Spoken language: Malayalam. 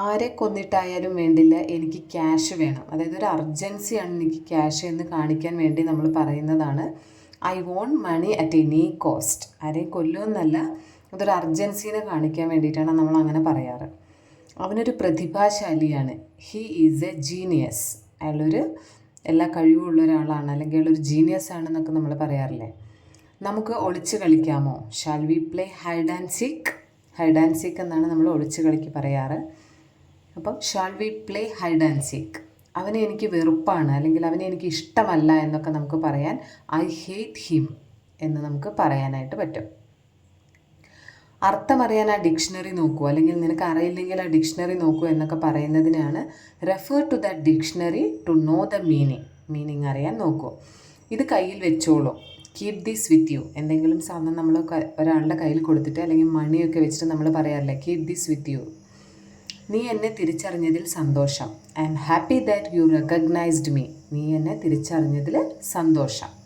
ആരെ കൊന്നിട്ടായാലും വേണ്ടില്ല എനിക്ക് ക്യാഷ് വേണം. അതായത് ഒരു അർജൻസിയാണ് എനിക്ക് ക്യാഷ് എന്ന് കാണിക്കാൻ വേണ്ടി നമ്മൾ പറയുന്നതാണ്. I want money at any cost ആരെയും കൊല്ലുമെന്നല്ല അതൊരു അർജൻസീനെ കാണിക്കാൻ വേണ്ടിയിട്ടാണ് നമ്മൾ അങ്ങനെ പറയാറ്. അവനൊരു പ്രതിഭാശാലിയാണ്. ഹി ഈസ് എ ജീനിയസ് അയാളൊരു എല്ലാ കഴിവുള്ള ഒരാളാണ് അല്ലെങ്കിൽ അയാളൊരു ജീനിയസ് ആണെന്നൊക്കെ നമ്മൾ പറയാറില്ലേ? നമുക്ക് ഒളിച്ച് കളിക്കാമോ? Shall we play hide and seek hide and seek എന്നാണ് നമ്മൾ ഒളിച്ച് കളിക്ക് പറയാറ്. അപ്പം shall we play hide and seek അവനെ എനിക്ക് വെറുപ്പാണ് അല്ലെങ്കിൽ അവനെ എനിക്ക് ഇഷ്ടമല്ല എന്നൊക്കെ നമുക്ക് പറയാൻ ഐ ഹേറ്റ് ഹിം എന്ന് നമുക്ക് പറയാനായിട്ട് പറ്റും. അർത്ഥം അറിയാൻ ആ ഡിക്ഷണറി നോക്കൂ അല്ലെങ്കിൽ നിനക്ക് അറിയില്ലെങ്കിൽ ആ ഡിക്ഷണറി നോക്കൂ എന്നൊക്കെ പറയുന്നതിനാണ് refer to the dictionary to know the meaning meaning അറിയാൻ നോക്കൂ. ഇത് കയ്യിൽ വെച്ചോളൂ. കീപ് ദീസ് വിത്ത് യു എന്തെങ്കിലും സാധനം നമ്മൾ ഒരാളുടെ കയ്യിൽ കൊടുത്തിട്ട് അല്ലെങ്കിൽ മണിയൊക്കെ വെച്ചിട്ട് നമ്മൾ പറയാറില്ലേ കീപ് ദീസ് വിത്ത് യു നീ എന്നെ തിരിച്ചറിഞ്ഞതിൽ സന്തോഷം. I am happy that you recognised me. നീ എന്നെ തിരിച്ചറിഞ്ഞതിൽ സന്തോഷം.